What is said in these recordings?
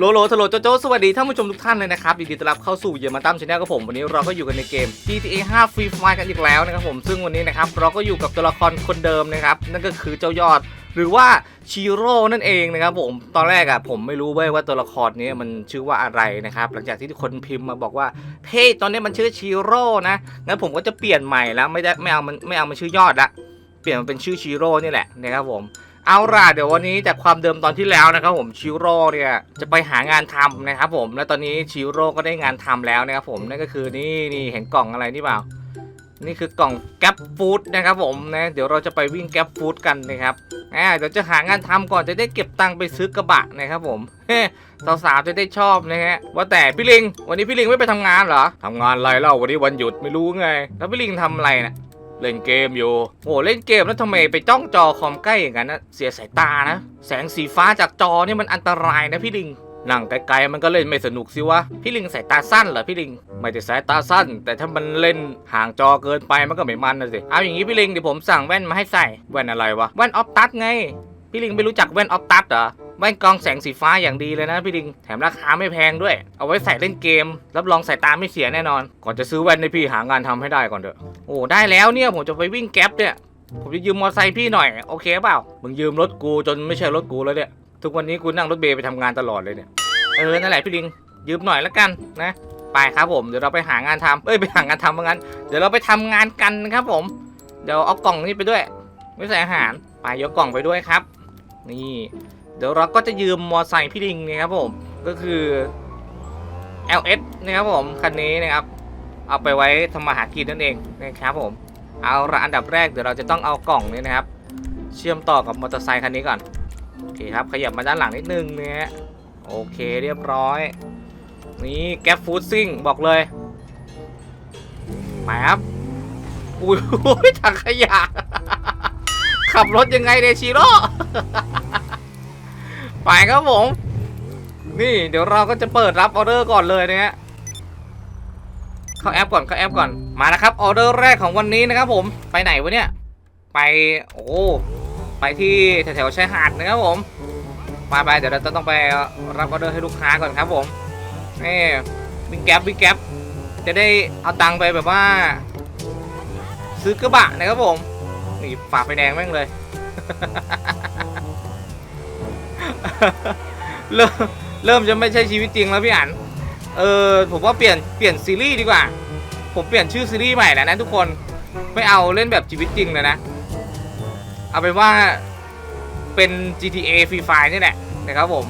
โลโลทโลโจโจสวัสดีท่านผู้ชมทุกท่านเลยนะครับยินดีต้อนรับเข้าสู่เยอมาตั้มชาแนลกับผม วันนี้เราก็อยู่กันในเกม GTA 5 Free Fire กันอีกแล้วนะครับผมซึ่งวันนี้นะครับเราก็อยู่กับตัวละครคนเดิมนะครับ นั่นก็คือเจ้ายอดหรือว่าชิโร่นั่นเองนะครับผมตอนแรกอะผมไม่รู้เว้ยว่าตัวละครนี้มันชื่อว่าอะไรนะครับ หลังจากที่ทุกคนพิมพ์มาบอกว่าเฮ้ยตอนนี้มันชื่อชิโร่นะงั้นผมก็จะเปลี่ยนใหม่แล้วไม่ได้ไม่เอามันไม่เอามันชื่อยอดละเปลี่ยนมาเป็นชื่อชิโร่นี่แหละนะครับผม เอาล่ะเดี๋ยววันนี้จากความเดิมตอนที่แล้วนะครับผมชิโร่เนี่ยจะไปหางานทำนะครับผมและตอนนี้ชิโร่ก็ได้งานทำแล้วนะครับผมนั่นก็คือนี่นี่เห็นกล่องอะไรนี่เปล่า นี่คือกล่องแก๊ปฟู้ดนะครับผมนะเดี๋ยวเราจะไปวิ่งแก๊ปฟู้ดกันนะครับอ่าเดี๋ยวจะหางานทำก่อนจะได้เก็บตังค์ไปซื้อกระบะนะครับผมเฮ้สาวๆจะได้ชอบนะฮะว่าแต่พี่ลิง วันนี้พี่ลิงไม่ไปทำงานเหรอทำงานอะไรเล่าวันนี้วันหยุดไม่รู้ไง แล้วพี่ลิงทำอะไรนะ เล่นเกมอยู่ โอ้เล่นเกมแล้วทำไมไปจ้องจอคอมใกล้อย่างนั้นนะเสียสายตานะ แสงสีฟ้าจากจอนี่มันอันตรายนะพี่ลิงนั่งไกลๆมันก็เล่นไม่สนุกสิวะ พี่ลิงสายตาสั้นเหรอพี่ลิง ไม่ได้สายตาสั้น แต่ถ้ามันเล่นห่างจอเกินไปมันก็ไม่มันนะสิ เอาอย่างนี้พี่ลิงเดี๋ยวผมสั่งแว่นมาให้ใส่ แว่นอะไรวะ แว่นออฟตัดไง พี่ลิงไม่รู้จักแว่นออฟตัดเหรอ แว่นกรองแสงสีฟ้าอย่างดีเลยนะพี่ลิง แถมราคาไม่แพงด้วย เอาไว้ใส่เล่นเกม รับรองสายตาไม่เสียแน่นอน ก่อนจะซื้อแว่นให้พี่หางานทำให้ได้ก่อนเถอะ โอ้ได้แล้วเนี่ยผมจะไปวิ่งแก๊ปเนี่ย ผมจะยืมมอเตอร์ไซค์พี่หน่อย โอเคเปล่า มึงยืมรถกูจนไม่ใช่รถกูแล้วเนี่ย ทุกวันนี้กูนั่งรถเบย์ไปทำงานตลอดเลยเนี่ย เออ นั่นแหละพี่ลิง ยืมหน่อยแล้วกันนะ ไปครับผม เดี๋ยวเราไปหางานทำเอ้ยไปหางานทำว่างั้น เดี๋ยวเราไปทำงานกันนะครับผม เดี๋ยวเอากล่องนี้ไปด้วย ไม่ใส่อาหาร ไปยกกล่องไปด้วยครับ นี่ เดี๋ยวเราก็จะยืมมอไซค์พี่ลิงนะครับผม ก็คือ LS นะครับผม คันนี้นะครับ เอาไปไว้ทำมาหากินนั่นเองนะครับผม เอาละอันดับแรกเดี๋ยวเราจะต้องเอากล่องนี้นะครับ เชื่อมต่อกับมอเตอร์ไซค์คันนี้ก่อน โอเคครับ ขยับมาด้านหลังนิดนึงเนี่ยโอเคเรียบร้อย นี่แก๊ปฟูดซิ่งบอกเลยไปครับอุ้ยถังขยะ ขับรถยังไงเดชิโร่ ไปครับผม นี่เดี๋ยวเราก็จะเปิดรับออเดอร์ก่อนเลยนะฮะเข้าแอปก่อนเข้าแอปก่อนมานะครับออเดอร์แรกของวันนี้นะครับผมไปไหนวะเนี่ย ไปโอ้ไปที่แถวๆชายหาดนะครับผมไปไปเดี๋ยวเราจะต้องไปรับออเดอร์ให้ลูกค้าก่อนครับผมนี่วิ่งแก๊ปวิ่งแก๊ปจะได้เอาตังค์ไปแบบว่า ซื้อกระบะนะครับผมนี่ฝากไฟแดงแม่งเลย เริ่มเริ่มจะไม่ใช่ชีวิตจริงแล้วพี่อันเออผมว่าเปลี่ยนเปลี่ยนซีรีส์ดีกว่า ผมเปลี่ยนชื่อซีรีส์ใหม่แล้วนะทุกคนไม่เอาเล่นแบบชีวิตจริงเลยนะ เอาเป็นว่าเป็น GTA Free Fire นี่แหละนะครับผม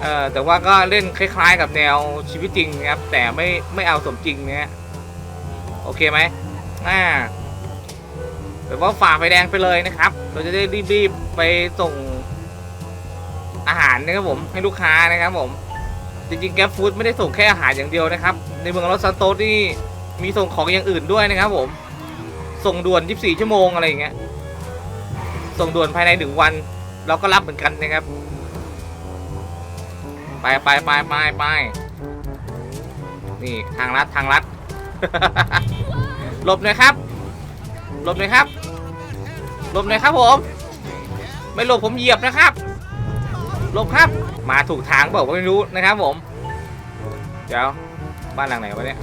เอ่อแต่ว่าก็เล่นคล้ายๆ กับแนวชีวิตจริงนะครับ แต่ไม่ไม่เอาสมจริงเนี้ยโอเคไหมอ่าแบบว่าฝ่าไฟแดงไปเลยนะครับ เราจะได้รีบๆไปส่ง อาหารนะครับผมให้ลูกค้านะครับผม จริงๆแกร็ฟู้ดไม่ได้ส่งแค่อาหารอย่างเดียวนะครับ ในเมืองลอสซานโตสนี่มีส่งของอย่างอื่นด้วยนะครับผม ส่งด่วน 24 ชั่วโมงอะไรอย่างเงี้ย ส่งด่วนภายในหนึ่งวัน เราก็รับเหมือนกันนะครับ ไปไปไปไปไปนี่ทางลัดทางลัด หลบหน่อยครับ หลบหน่อยครับ หลบหน่อยครับผม ไม่หลบผมเหยียบนะครับ หลบครับ มาถูกทางบอกว่าไม่รู้นะครับผม เดี๋ยวบ้านหลังไหนวะเนี่ย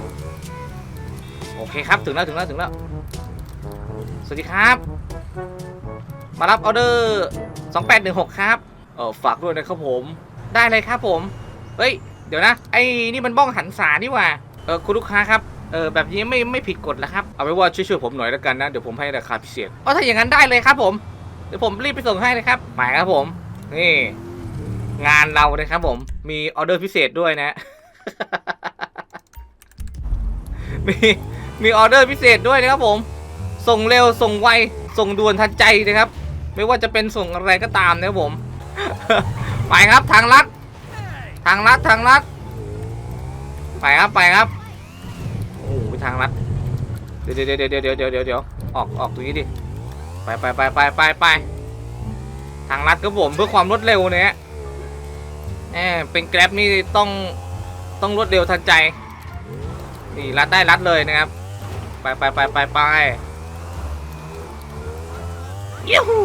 โอเคครับถึงแล้วถึงแล้วถึงแล้ว สวัสดีครับ มารับออเดอร์2816 ครับ เออฝากด้วยนะครับผม ได้เลยครับผม เฮ้ย เดี๋ยวนะ ไอ้นี่มันบ้องหันษานี่หว่า เออคุณลูกค้าครับ เออแบบนี้ไม่ไม่ผิดกฎแล้วครับ เอาไว้ว่าช่วยๆผมหน่อยแล้วกันนะ เดี๋ยวผมให้ราคาพิเศษอ๋อถ้าอย่างนั้นได้เลยครับผม เดี๋ยวผมรีบไปส่งให้เลยครับหมายครับผม นี่ งานเรานะครับผม มีออเดอร์พิเศษด้วยนะ มีมีออเดอร์พิเศษด้วยนะครับผม ส่งเร็วส่งไวส่งด่วนทันใจนะครับ ไม่ว่าจะเป็นส่งอะไรก็ตามนะครับผม ไปครับทางลัด ทางลัดทางลัด ไปครับไปครับโอ้โหทางลัด เดี๋ยวเดี๋ยวเดี๋ยวเดี๋ยวเดี๋ยวเดี๋ยวเดี๋ยวออกออกตรงนี้ดิ ไปไปไปไปไปไปทางลัดครับผมเพื่อความรวดเร็วเนี่ย เป็นแกร็บนี่ต้องต้องรวดเร็วทันใจ นี่รัดได้รัดเลยนะครับ ไปไปไปไปไปยูฮู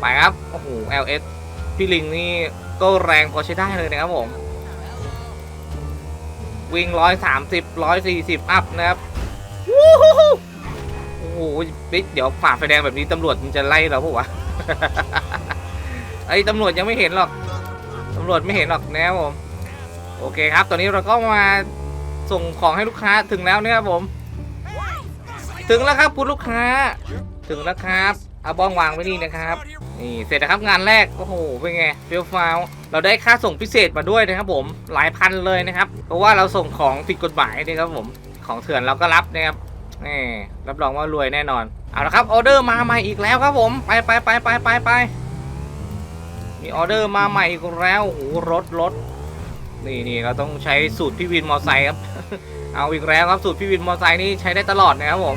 ไปครับ โอ้โห LS พี่ลิงนี่ก็แรงพอใช้ได้เลยนะครับผม วิ่งร้อยสามสิบร้อยสี่สิบอัพนะครับวู้ฮู้ฮู้โอ้โหบิ๊กเดี๋ยวฝ่าไฟแดงแบบนี้ตำรวจมันจะไล่เราปะวะไอ้ตำรวจยังไม่เห็นหรอกำรวจไม่เห็นหรอกนะครับผม โอเคครับ ตอนนี้เราก็มาส่งของให้ลูกค้าถึงแล้วเนี่ยครับผม ถึงแล้วครับคุณลูกค้า ถึงแล้วครับเอาบ้องวางไว้นี่นะครับ นี่เสร็จนะครับงานแรกโอ้โหเป็นไงเฟี้ยวฟ้าวเราได้ค่าส่งพิเศษมาด้วยนะครับผมหลายพันเลยนะครับ เพราะว่าเราส่งของผิดกฎหมายนะครับผมของเถื่อนเราก็รับนะครับนี่รับรองว่ารวยแน่นอนเอาละครับออเดอร์มาใหม่อีกแล้วครับผม ไปไปไปไปไปไป มีออเดอร์มาใหม่อีกแล้วโอ้โหรถรถนี่นี่เราต้องใช้สูตรพี่วินมอไซค์ครับ เอาอีกแล้วครับสูตรพี่วินมอไซค์นี่ใช้ได้ตลอดนะครับผม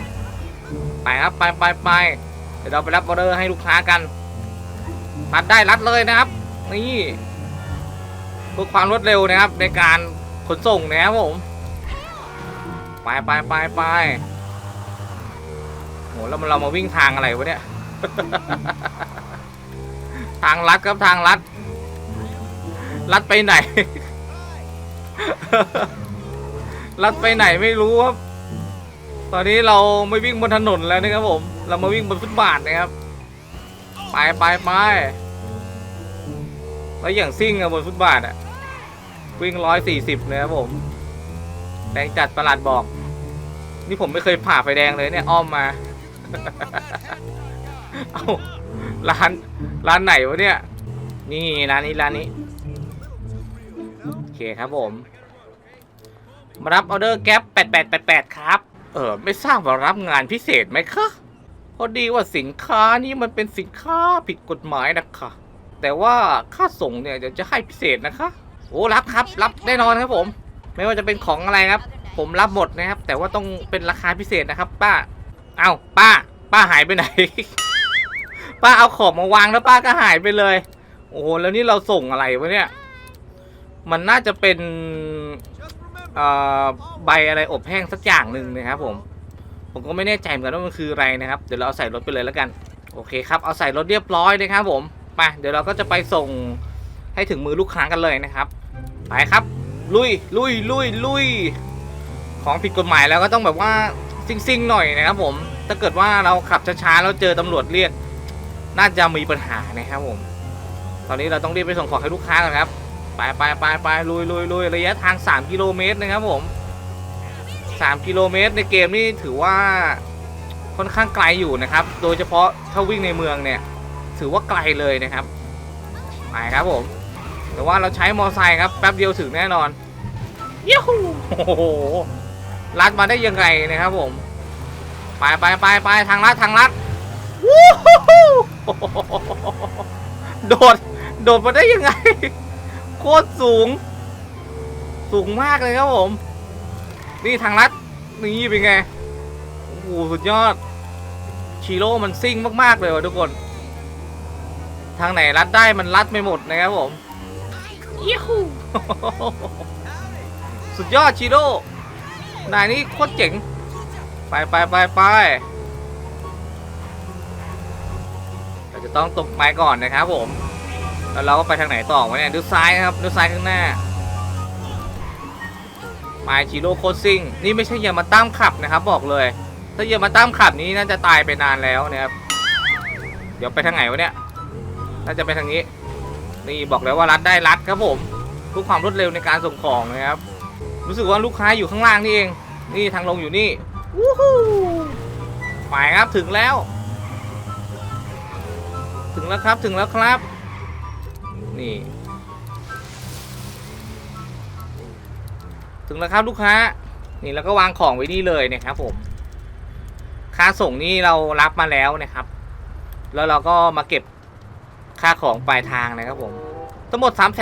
ไปครับไปไปไปเดี๋ยวเราไปรับออเดอร์ให้ลูกค้ากันรัดได้รัดเลยนะครับ นี่เพื่อความรวดเร็วนะครับ ในการขนส่งนะครับผม ไปไปไปไปโหแล้วมันเรามาวิ่งทางอะไรวะเนี่ย ทางลัดครับทางลัด ลัดไปไหน ลัดไปไหนไม่รู้ครับ ตอนนี้เราไม่วิ่งบนถนนแล้วนะครับผม เรามาวิ่งบนฟุตบาทนะครับ ไปไปไปแล้วอย่างซิ่งอะบนฟุตบาทอะวิ่งร้อยสี่สิบนะครับผมแดงจัดประหลัดบอก นี่ผมไม่เคยผ่าไฟแดงเลยเนี่ยอ้อมมา เอา ร้านร้านไหนวะเนี่ย นี่ร้านนี้ร้านนี้โอเคครับผมมารับออเดอร์แก๊ป8888ครับ เออไม่ทราบว่ารับงานพิเศษไหมคะพอดีว่าสินค้านี้มันเป็นสินค้าผิดกฎหมายนะคะแต่ว่าค่าส่งเนี่ยเดี๋ยวจะให้พิเศษนะคะ โอ้รับครับ รับแน่นอนครับผม ไม่ว่าจะเป็นของอะไรครับ ผมรับหมดนะครับ แต่ว่าต้องเป็นราคาพิเศษนะครับ ป้า เอ้าป้า ป้าหายไปไหน ป้าเอาของมาวางแล้วป้าก็หายไปเลย โอ้โหแล้วนี่เราส่งอะไรวะเนี่ย มันน่าจะเป็นใบอะไรอบแห้งสักอย่างหนึ่งนะครับผม ผมก็ไม่แน่ใจเหมือนกันว่ามันคืออะไรนะครับ เดี๋ยวเราเอาใส่รถไปเลยแล้วกัน โอเคครับ เอาใส่รถเรียบร้อยนะครับผม ไปเดี๋ยวเราก็จะไปส่งให้ถึงมือลูกค้ากันเลยนะครับ ไปครับ ลุย ลุย ลุย ลุย ของผิดกฎหมายแล้วก็ต้องแบบว่าซิ่งๆหน่อยนะครับผม ถ้าเกิดว่าเราขับช้าๆแล้วเจอตำรวจเรียก น่าจะมีปัญหานะครับผม ตอนนี้เราต้องรีบไปส่งของให้ลูกค้ากันครับ ไปไปไปไปลุยลุยลุยระยะทาง 3 กิโลเมตรนะครับผม 3 กิโลเมตรในเกมนี่ถือว่าค่อนข้างไกลอยู่นะครับ โดยเฉพาะถ้าวิ่งในเมืองเนี่ย ถือว่าไกลเลยนะครับ ไปครับผม แต่ว่าเราใช้มอไซค์ครับแป๊บเดียวถึงแน่นอนยูหูโอ้โหลัดมาได้ยังไงนะครับผม ไปไปไปไปทางลัดทางลัดวู้ฮู้ฮู้ โดด โดดมาได้ยังไง โคตรสูง สูงมากเลยครับผม นี่ทางลัด นี่เป็นไง โอ้โห สุดยอด ชิโร่มันซิ่งมาก ๆ เลยว่ะทุกคน ทางไหนลัดได้มันลัดไม่หมดนะครับผมยี่หูสุดยอดชิโร่นายนี่โคตรเจ๋ง ไปไปไปไป จะต้องตกไม้ก่อนนะครับผม แล้วเราก็ไปทางไหนต่อวะเนี่ยดูซ้ายครับดูซ้ายข้างหน้าไมชิโร่โคซิ่งนี่ไม่ใช่ยามาตั้มขับนะครับบอกเลย ถ้ายามาตั้มขับนี้น่าจะตายไปนานแล้วนะครับเดี๋ยวไปทางไหนวะเนี่ยน่าจะไปทางนี้ นี่บอกแล้วว่ารัดได้รัดครับผมเพื่อความรวดเร็วในการส่งของนะครับ รู้สึกว่าลูกค้าอยู่ข้างล่างนี่เอง นี่ทางลงอยู่นี่วู้ฮู้ไปครับถึงแล้ว ถึงแล้วครับถึงแล้วครับ นี่ ถึงแล้วครับลูกค้า นี่แล้วก็วางของไว้นี่เลยนะครับผม ค่าส่งนี่เรารับมาแล้วนะครับ แล้วเราก็มาเก็บค่าของปลายทางนะครับผมทั้งหมด 3 8 6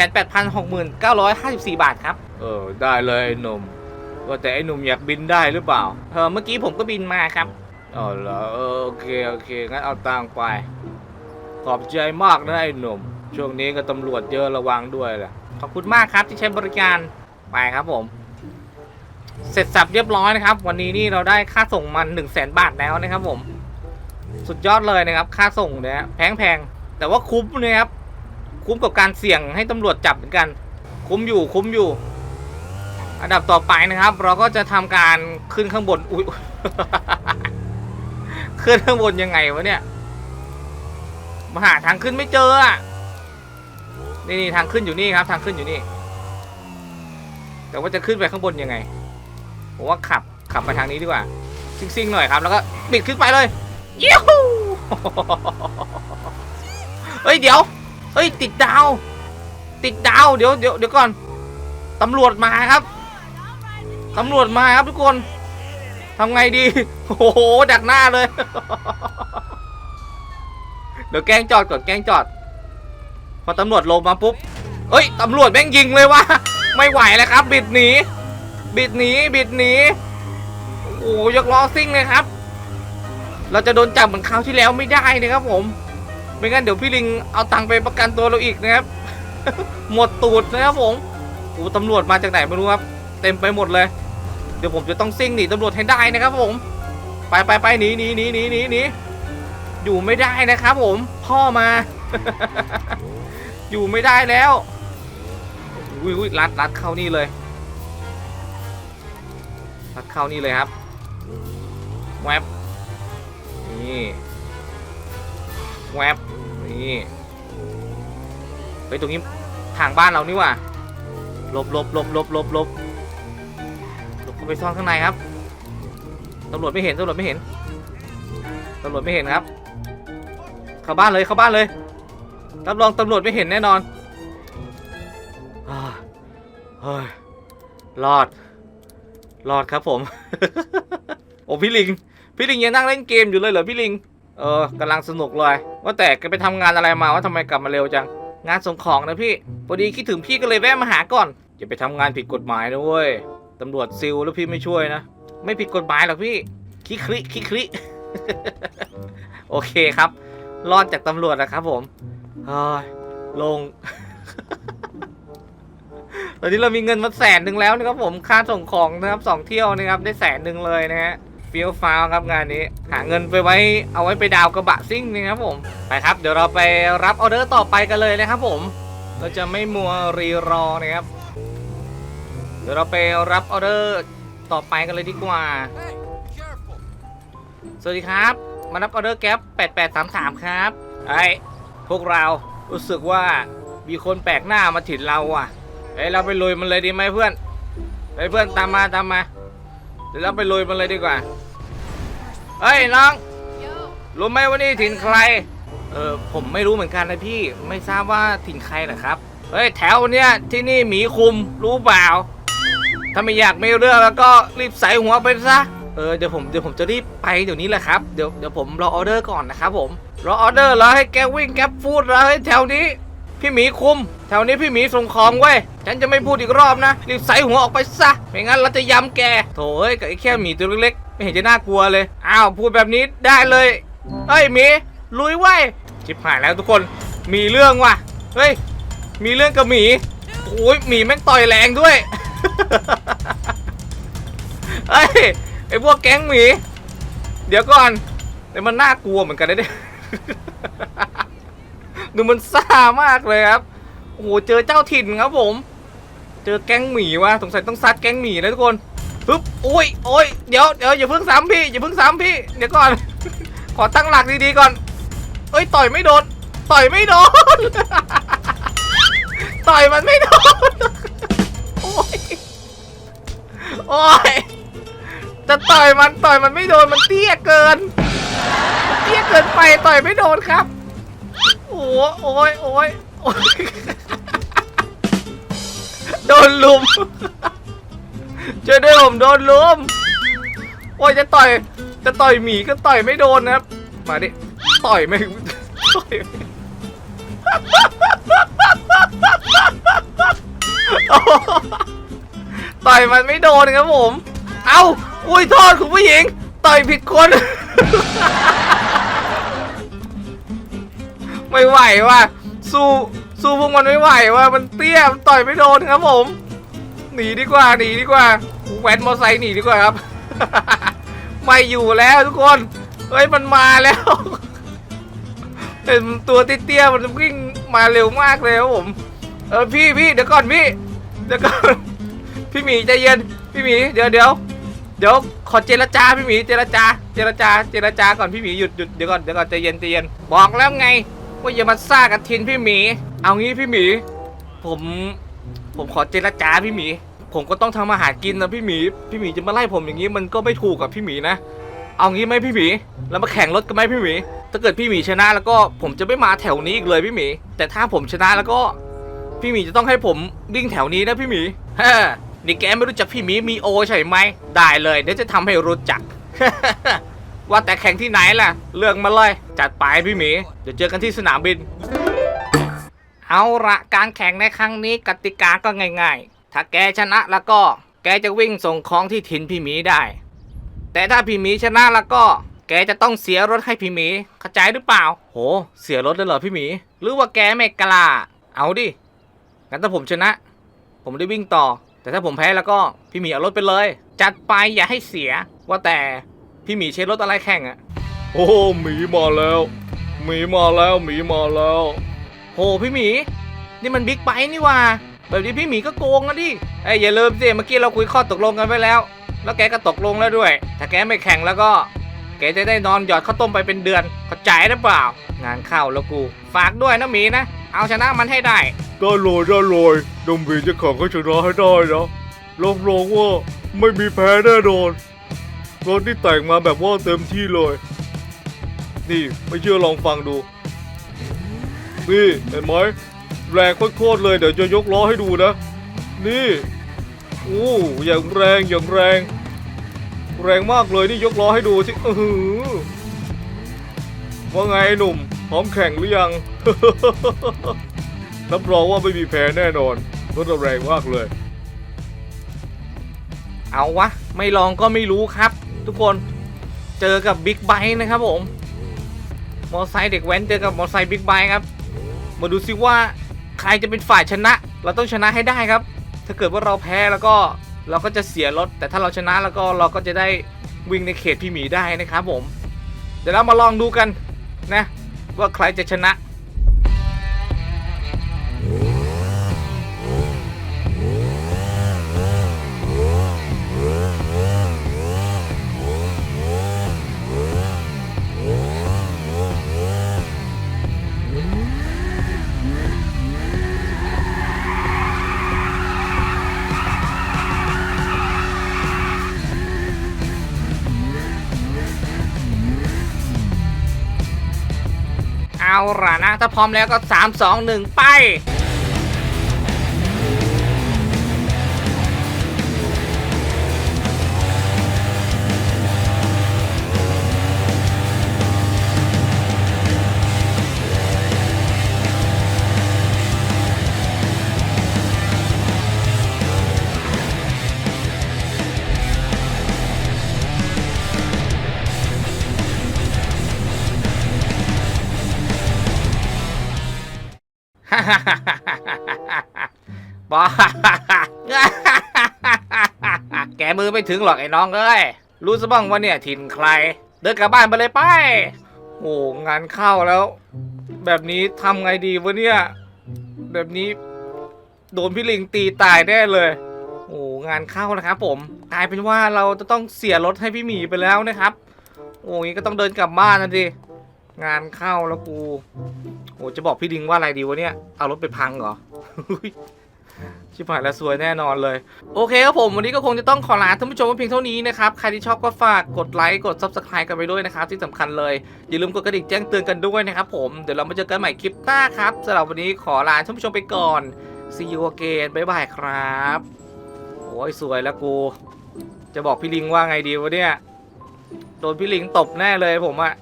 9 5 4 บาทครับ เออ ได้เลยไอ้หนุ่มว่าแต่ไอ้หนุ่มอยากบินได้หรือเปล่า เออ เมื่อกี้ผมก็บินมาครับ อ๋อเหรอเออโอเค โอเค งั้นเอาตังค์ไป ขอบใจมากนะไอ้หนุ่ม ช่วงนี้ก็ตำรวจเยอะระวังด้วยแหละ ขอบคุณมากครับที่ใช้บริการ ไปครับผม เสร็จสับเรียบร้อยนะครับ วันนี้นี่เราได้ค่าส่งมัน1 0 0 0 0แบาทแล้วนะครับผม สุดยอดเลยนะครับ ค่าส่งเนี่ยแพงแพงๆแต่ว่าคุ้มนะครับคคุ้มกับการเสี่ยงให้ตำรวจจับเหมือนกัน คุ้มอยู่คุ้มอยู่ อันดับต่อไปนะครับ เราก็จะทำการขึ้นข้างบน อุ้ยขึ้นข้างบนยังไงวะเนี่ย มาหาทางขึ้นไม่เจออะนี่นี่ทางขึ้นอยู่นี่ครับ ทางขึ้นอยู่นี่ แต่ว่าจะขึ้นไปข้างบนยังไงผมว่าขับขับไปทางนี้ดีกว่า ซิ่งๆหน่อยครับ แล้วก็บิดขึ้นไปเลยยิ้วเฮ้ยเดี๋ยวเฮ้ยติดดาว ติดดาวเดี๋ยวเดี๋ยวเดี๋ยวก่อนตำรวจมาครับตำรวจมาครับทุกคนทำไงดีโอ้โหดักหน้าเลย เดี๋ยวแกล้งจอดก่อนแกล้งจอด พอตำรวจลงมาปุ๊บเอ้ยตำรวจแม่งยิงเลยวะไม่ไหวแล้วครับ บิดหนีบิดหนีบิดหนีโอ้ยกล้อซิ่งเลยครับ เราจะโดนจับเหมือนคราวที่แล้วไม่ได้นะครับผมไม่งั้นเดี๋ยวพี่ลิงเอาตังค์ไปประกันตัวเราอีกนะครับ หมดตูดนะครับผมโอ้ตำรวจมาจากไหนไม่รู้ครับ เต็มไปหมดเลย เดี๋ยวผมจะต้องซิ่งหนีตำรวจให้ได้นะครับผม ไปไปไปหนีหนีหนีหนีหนีหนี อยู่ไม่ได้นะครับผมพ่อมา อยู่ไม่ได้แล้วอุ้ยอุ้ยรัดรัดเข้านี่เลย รัดเข้านี่เลยครับแวบนี่แวบนี่เฮ้ยตรงนี้ทางบ้านเรานี่ว่าหลบลบลบลบลบลบลบเข้าไปซ่อนข้างในครับตำรวจไม่เห็นตำรวจไม่เห็นตำรวจไม่เห็นครับ เข้าบ้านเลยเข้าบ้านเลยรับรองตำรวจไม่เห็นแน่นอนอ่าเฮ้ยรอด รอดครับผม โอ้พี่ลิง พี่ลิงยังนั่งเล่นเกมอยู่เลยเหรอพี่ลิง เออกำลังสนุกเลย ว่าแต่แกไปทำงานอะไรมาว่าทำไมกลับมาเร็วจัง งานส่งของนะพี่ พอดีคิดถึงพี่ก็เลยแวะมาหาก่อน อย่าไปทำงานผิดกฎหมายนะเว้ยตำรวจซิลแล้วพี่ไม่ช่วยนะ ไม่ผิดกฎหมายหรอกพี่ คิคลิคิคลิ โอเคครับ รอดจากตำรวจนะครับผมเฮ้ยลง ตอนนี้เรามีเงินมาแสนหนึ่งแล้วนะครับผมค่าส่งของนะครับสองเที่ยวนะครับได้แสนหนึ่งเลยนะฮะเฟี้ยวฟ้าวครับงานนี้ หาเงินไปไว้เอาไว้ไปดาวกระบะซิ่งนะครับผมไปครับ เดี๋ยวเราไปรับออเดอร์ต่อไปกันเลยนะครับผม เราจะไม่มัวรีรอนะครับ เดี๋ยวเราไปรับออเดอร์ต่อไปกันเลยดีกว่า สวัสดีครับ มารับออเดอร์แก๊ป8833 ครับไอ้พวกเรารู้สึกว่ามีคนแปลกหน้ามาถิ่นเราอะเฮ้ยเราไปลุยมันเลยดีไหมเพื่อนเฮ้เพื่อนตามมาตามมาเดี๋ยวเราไปลุยมันเลยดีกว่าเฮ้ยน้องรู้ไหมว่านี่ถิ่นใครเออผมไม่รู้เหมือนกันนะพี่ไม่ทราบว่าถิ่นใครเหรอครับเฮ้ยแถวเนี้ยที่นี่หมีคุมรู้เปล่าถ้าไม่อยากไม่เรื่องแล้วก็รีบใส่หัวไปซะ ออเดี๋ยวผมเดี๋ยวผมจะรีบไปเดี๋ยวนี้แหละครับเดี๋ยวเดี๋ยวผมรอออเดอร์ก่อนนะครับผมรอออเดอร์แล้วให้แกวิ่งแกปฟูดแล้วให้แถวนี้ พี่หมีคุม แถวนี้พี่หมีส่งของเว้ยฉันจะไม่พูดอีกรอบนะรีบใส่หัวออกไปซะไม่งั้นเราจะยำแกโถ่เอ้ยกับไอ้แค่หมีตัวเล็กๆไม่เห็นจะน่ากลัวเลยอ้าวพูดแบบนี้ได้เลยเฮ้ยหมีลุยเว้ชิบหายแล้วทุกคนมีเรื่องว่ะเฮ้ยมีเรื่องกับหมีโอ้ยหมีแม่งต่อยแรงด้วยเฮ้ย ไอพวกแก๊งหมี เดี๋ยวก่อนแต่มันน่ากลัวเหมือนกันนะเนี่ยดูมันซ่ามากเลยครับ โอ้โห เจอเจ้าถิ่นครับผม เจอแก๊งหมีว่ะ สงสัยต้องซัดแก๊งหมีนะทุกคนปึ๊บโอ้ยโอ้ย เดี๋ยวเดี๋ยวอย่าเพิ่งซ้ำพี่ อย่าเพิ่งซ้ำพี่ เดี๋ยวก่อน ขอตั้งหลักดีๆก่อน เอ้ย ต่อยไม่โดน ต่อยไม่โดน ต่อยมันไม่โดน โอ้ย โอ้ย จะต่อยมันต่อยมันไม่โดนมันเตี้ยเกิน เตี้ยเกินไปต่อยไม่โดนครับ โอ้โอ้ยโอ้ยโอ้ยโดนลุมช่วยด้วยผมโดนลุมโอ้ยจะต่อย จะต่อยหมีก็ต่อยไม่โดนนะครับ มาดิต่อยไม่ต่อยต่อยมันไม่โดนครับผม เอ้า อุ้ยโทษคุณผู้หญิง ต่อยผิดคน ไม่ไหวว่ะสู้สู้พวกมันไม่ไหวว่ะมันเตี้ยมันต่อยไม่โดนครับผม หนีดีกว่าหนีดีกว่าแว้นมอไซค์หนีดีกว่าครับ ไม่อยู่แล้วทุกคนเฮ้ยมันมาแล้วเป็นตัวเตี้ยๆมันวิ่งมาเร็วมากเลยครับผม เออพี่พี่เดี๋ยวก่อนพี่เดี๋ยวก่อนพี่หมีใจเย็น พี่หมีเดี๋ยวเดี๋ยว เดี๋ยวขอเจรจาพี่หมีเจรจาเจรจาเจรจาก่อนพี่หมีหยุดหยุดเดี๋ยวก่อนเดี๋ยวก่อนใจเย็นใจเย็นบอกแล้วไงว่าอย่ามาซ่ากับทินพี่หมี เอางี้พี่หมี ผมผมขอเจรจาพี่หมี ผมก็ต้องทำอาหารกินนะพี่หมี พี่หมีจะมาไล่ผมอย่างนี้มันก็ไม่ถูกกับพี่หมีนะ เอางี้ไหมพี่หมีแล้วมาแข่งรถกันไหมพี่หมี ถ้าเกิดพี่หมีชนะแล้วก็ผมจะไม่มาแถวนี้อีกเลยพี่หมี แต่ถ้าผมชนะแล้วก็ พี่หมีจะต้องให้ผมวิ่งแถวนี้นะพี่หมีฮ นี่แกไม่รู้จักพี่หมีมีโอใช่ไหม ได้เลยเดี๋ยวจะทำให้รู้จัก ว่าแต่แข่งที่ไหนล่ะเลื่อกมาเลย จัดไปพี่หมี เดี๋ยวเจอกันที่สนามบิน เอาละการแข่งในครั้งนี้กติกาก็ง่าย ๆ ถ้าแกชนะแล้วก็ แกจะวิ่งส่งของที่ถิ่นพี่หมีได้ แต่ถ้าพี่หมีชนะแล้วก็ แกจะต้องเสียรถให้พี่หมีเข้าใจหรือเปล่า โห เสียรถเลยเหรอพี่หมี หรือว่าแกไม่กล้า เอาดิ งั้นถ้าผมชนะ ผมได้วิ่งต่อ แต่ถ้าผมแพ้แล้วก็พี่หมีเอารถไปเลย จัดไปอย่าให้เสีย ว่าแต่พี่หมีใช้รถอะไรแข่งอะโอ้หมีมาแล้วหมีมาแล้วหมีมาแล้วโหพี่หมี นี่มันบิ๊กไบค์นี่หว่า แบบนี้พี่หมีก็โกงนะดิเอ้ยอย่าลืมสิเมื่อกี้เราคุยข้อตกลงกันไว้แล้ว แล้วแกก็ตกลงแล้วด้วย ถ้าแกไม่แข่งแล้วก็แกจะได้นอนหยอดข้าวต้มไปเป็นเดือนเข้าใจหรือเปล่า งานเข้าแล้วกู ฝากด้วยนะหมีนะ เอาชนะมันให้ได้ ได้เลยได้เลยดมบีจะแข่งให้ชนะให้ได้นะรับรองว่าไม่มีแพ้แน่นอนรถที่แต่งมาแบบว่าเต็มที่เลย นี่ไม่เชื่อลองฟังดู นี่เห็นไหมแรงโคตรเลยเดี๋ยวจะยกล้อให้ดูนะ นี่อู้อย่างแรงอย่างแรง แรงมากเลยนี่ยกล้อให้ดูสิเออว่าไงไอหนุ่มพร้อมแข่งหรือยัง รับรองว่าไม่มีแพ้แน่นอนรถแรงมากเลย เอาวะ ไม่ลองก็ไม่รู้ครับ ทุกคนเจอกับบิ๊กไบค์นะครับผม มอไซค์เด็กแว้นเจอกับมอไซค์บิ๊กไบค์ครับ มาดูซิว่าใครจะเป็นฝ่ายชนะ เราต้องชนะให้ได้ครับ ถ้าเกิดว่าเราแพ้แล้วก็เราก็จะเสียรถ แต่ถ้าเราชนะแล้วก็เราก็จะได้วิ่งในเขตพี่หมีได้นะครับผม เดี๋ยวเรามาลองดูกันนะ ว่าใครจะชนะ เอาล่ะนะ ถ้าพร้อมแล้วก็ 3 2 1 ไป บ้าแกมือไม่ถึงหรอกไอ้น้องเอ้ย รู้ซะบ้างว่าเนี่ยถิ่นใคร เดินกลับบ้านไปเลยไป โอ้งานเข้าแล้ว แบบนี้ทำไงดีวะเนี่ย แบบนี้ โดนพี่ลิงตีตายแน่เลย โอ้งานเข้านะครับผม กลายเป็นว่าเราจะต้องเสียรถให้พี่หมีไปแล้วนะครับ โอ้ยก็ต้องเดินกลับบ้านนะดิงานเข้าแล้วกู โอ้จะบอกพี่ลิงว่าอะไรดีวะเนี่ย เอารถไปพังเหรอ ชิบหายแล้วสวยแน่นอนเลย โอเคครับผม วันนี้ก็คงจะต้องขอลาท่านผู้ชมเพียงเท่านี้นะครับ ใครที่ชอบก็ฝากกดไลค์ กด subscribe กันไปด้วยนะครับ ที่สำคัญเลย อย่าลืมกดกระดิ่งแจ้งเตือนกันด้วยนะครับผม เดี๋ยวเรามาเจอกันใหม่คลิปหน้าครับสำหรับวันนี้ขอลาท่านผู้ชมไปก่อน see you again บ๊ายบายครับ โอ้ยสวยแล้วกู จะบอกพี่ลิงว่าไงดีวะเนี่ย โดนพี่ลิงตบแน่เลยผมอะ